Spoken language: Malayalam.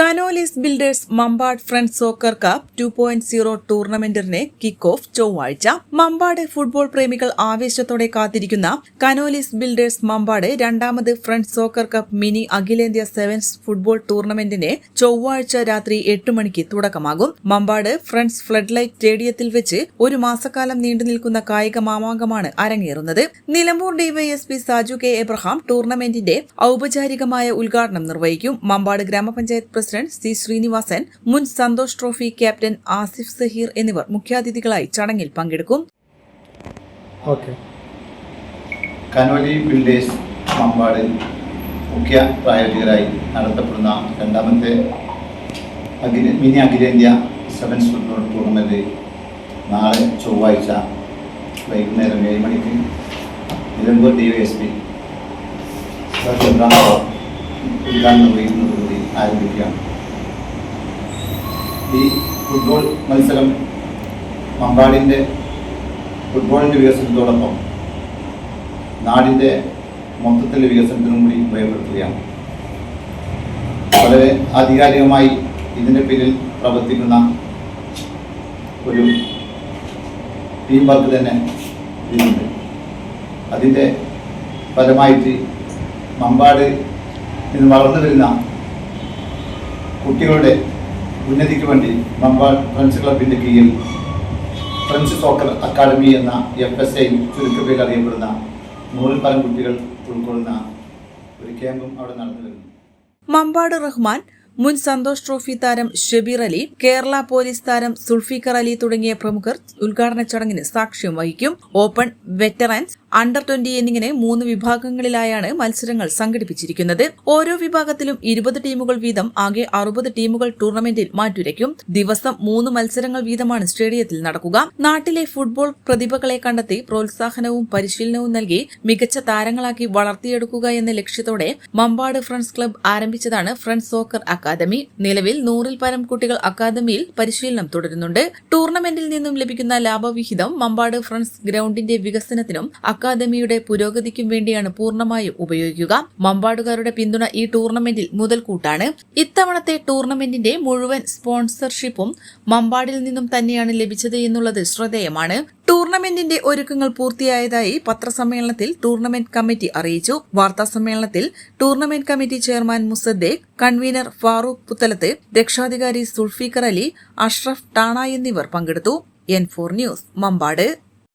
Canolis builders Mambad friend soccer cup two point zero ടൂർണമെന്റിന് kick off ചൊവ്വാഴ്ച. മമ്പാട് ഫുട്ബോൾ പ്രേമികൾ ആവേശത്തോടെ കാത്തിരിക്കുന്ന കനോലിസ് ബിൽഡേഴ്സ് മമ്പാട് രണ്ടാമത് ഫ്രണ്ട് സോക്കർ കപ്പ് മിനി അഖിലേന്ത്യാ സെവൻസ് ഫുട്ബോൾ ടൂർണമെന്റിന് ചൊവ്വാഴ്ച രാത്രി എട്ട് മണിക്ക് തുടക്കമാകും. മമ്പാട് ഫ്രണ്ട്സ് ഫ്ലഡ് ലൈറ്റ് സ്റ്റേഡിയത്തിൽ വെച്ച് ഒരു മാസക്കാലം നീണ്ടു നിൽക്കുന്ന കായിക മാമാങ്കമാണ് അരങ്ങേറുന്നത്. Nilambur DYSP Saju K Abraham ടൂർണമെന്റിന്റെ ഔപചാരികമായ ഉദ്ഘാടനം നിർവഹിക്കും. മമ്പാട് ഗ്രാമപഞ്ചായത്ത് സി ശ്രീനിവാസൻ മുൻ സന്തോഷ് ട്രോഫി ക്യാപ്റ്റൻ ആസിഫ് സഹീർ എന്നിവർ മുഖ്യാതിഥികളായി ചടങ്ങിൽ പങ്കെടുക്കും. ഓക്കെ. കനോലി ബിൽഡേഴ്സ് മമ്പാടിൽ മുഖ്യ പ്രായോഗികരായി നടത്തപ്പെടുന്ന രണ്ടാമത്തെ അഖില മിനി അഖിലേന്ത്യാ സെവൻസ് ഫുട്ബോൾ ടൂർണമെന്റ് നാളെ ചൊവ്വാഴ്ച വൈകുന്നേരം ഏഴ് മണിക്ക് Nilambur D Y S P ഉദ്ഘാടനം നിർവഹിക്കുന്നതോടുകൂടി ആരംഭിക്കുകയാണ്. ഈ ഫുട്ബോൾ മത്സരം മമ്പാടിന്റെ ഫുട്ബോളിന്റെ വികസനത്തോടൊപ്പം നാടിന്റെ മൊത്തത്തിലെ വികസനത്തിനും കൂടി ഉപയോഗപ്പെടുത്തുകയാണ്. വളരെ ആധികാരികമായി ഇതിന്റെ പിന്നിൽ പ്രവർത്തിക്കുന്ന ഒരു ടീം വർക്ക് തന്നെ ഇതിനുണ്ട് അതിന്റെ ഫലമായിട്ട് മമ്പാട് ഇന്ന് വളർന്നു വരുന്ന കുട്ടികളുടെ ഉന്നതിക്ക് വേണ്ടി മമ്പാട് ഫ്രണ്ട്സ് ക്ലബിന്റെ കീഴിൽ ഫ്രണ്ട്സ് സോക്കർ അക്കാദമി എന്ന എഫ് എസ് ഐ ചുരുക്കപ്പേരിൽ അറിയപ്പെടുന്ന നൂറിൽ പരം കുട്ടികൾ ഉൾക്കൊള്ളുന്ന ഒരു ക്യാമ്പും അവിടെ നടന്നു വരുന്നു. മമ്പാട് റഹ്മാൻ മുൻ സന്തോഷ് ട്രോഫി താരം ഷബീർ അലി കേരള പോലീസ് താരം സുൾഫിക്കർ അലി തുടങ്ങിയ പ്രമുഖർ ഉദ്ഘാടന ചടങ്ങിന് സാക്ഷ്യം വഹിക്കും. ഓപ്പൺ വെറ്ററൻസ് അണ്ടർ ട്വന്റി എന്നിങ്ങനെ മൂന്ന് വിഭാഗങ്ങളിലായാണ് മത്സരങ്ങൾ സംഘടിപ്പിച്ചിരിക്കുന്നത്. ഓരോ വിഭാഗത്തിലും ഇരുപത് ടീമുകൾ വീതം ആകെ അറുപത് ടീമുകൾ ടൂർണമെന്റിൽ മാറ്റുരയ്ക്കും. ദിവസം മൂന്ന് മത്സരങ്ങൾ വീതമാണ് സ്റ്റേഡിയത്തിൽ നടക്കുക. നാട്ടിലെ ഫുട്ബോൾ പ്രതിഭകളെ കണ്ടെത്തി പ്രോത്സാഹനവും പരിശീലനവും നൽകി മികച്ച താരങ്ങളാക്കി വളർത്തിയെടുക്കുക എന്ന ലക്ഷ്യത്തോടെ മമ്പാട് ഫ്രണ്ട്സ് ക്ലബ് ആരംഭിച്ചതാണ് ഫ്രണ്ട്സ് സോക്കർ അക്കാദമി. നിലവിൽ നൂറിൽ പരം കുട്ടികൾ അക്കാദമിയിൽ പരിശീലനം തുടരുന്നുണ്ട്. ടൂർണമെന്റിൽ നിന്നും ലഭിക്കുന്ന ലാഭവിഹിതം മമ്പാട് ഫ്രണ്ട്സ് ഗ്രൗണ്ടിന്റെ വികസനത്തിനും അക്കാദമിയുടെ പുരോഗതിക്കും വേണ്ടിയാണ് പൂർണമായും ഉപയോഗിക്കുക. മമ്പാടുകാരുടെ പിന്തുണ ഈ ടൂർണമെന്റിൽ മുതൽക്കൂട്ടാണ്. ഇത്തവണത്തെ ടൂർണമെന്റിന്റെ മുഴുവൻ സ്പോൺസർഷിപ്പും മമ്പാടിൽ നിന്നും തന്നെയാണ് ലഭിച്ചത് എന്നുള്ളത് ശ്രദ്ധേയമാണ്. ടൂർണമെന്റിന്റെ ഒരുക്കങ്ങൾ പൂർത്തിയായതായി പത്രസമ്മേളനത്തിൽ ടൂർണമെന്റ് കമ്മിറ്റി അറിയിച്ചു. വാർത്താ സമ്മേളനത്തിൽ tournament committee chairman Musaddeq convener Farooq Puthalath രക്ഷാധികാരി സുൾഫീഖർ അലി അഷ്റഫ് ടാണ എന്നിവർ പങ്കെടുത്തു. N four news Mambad.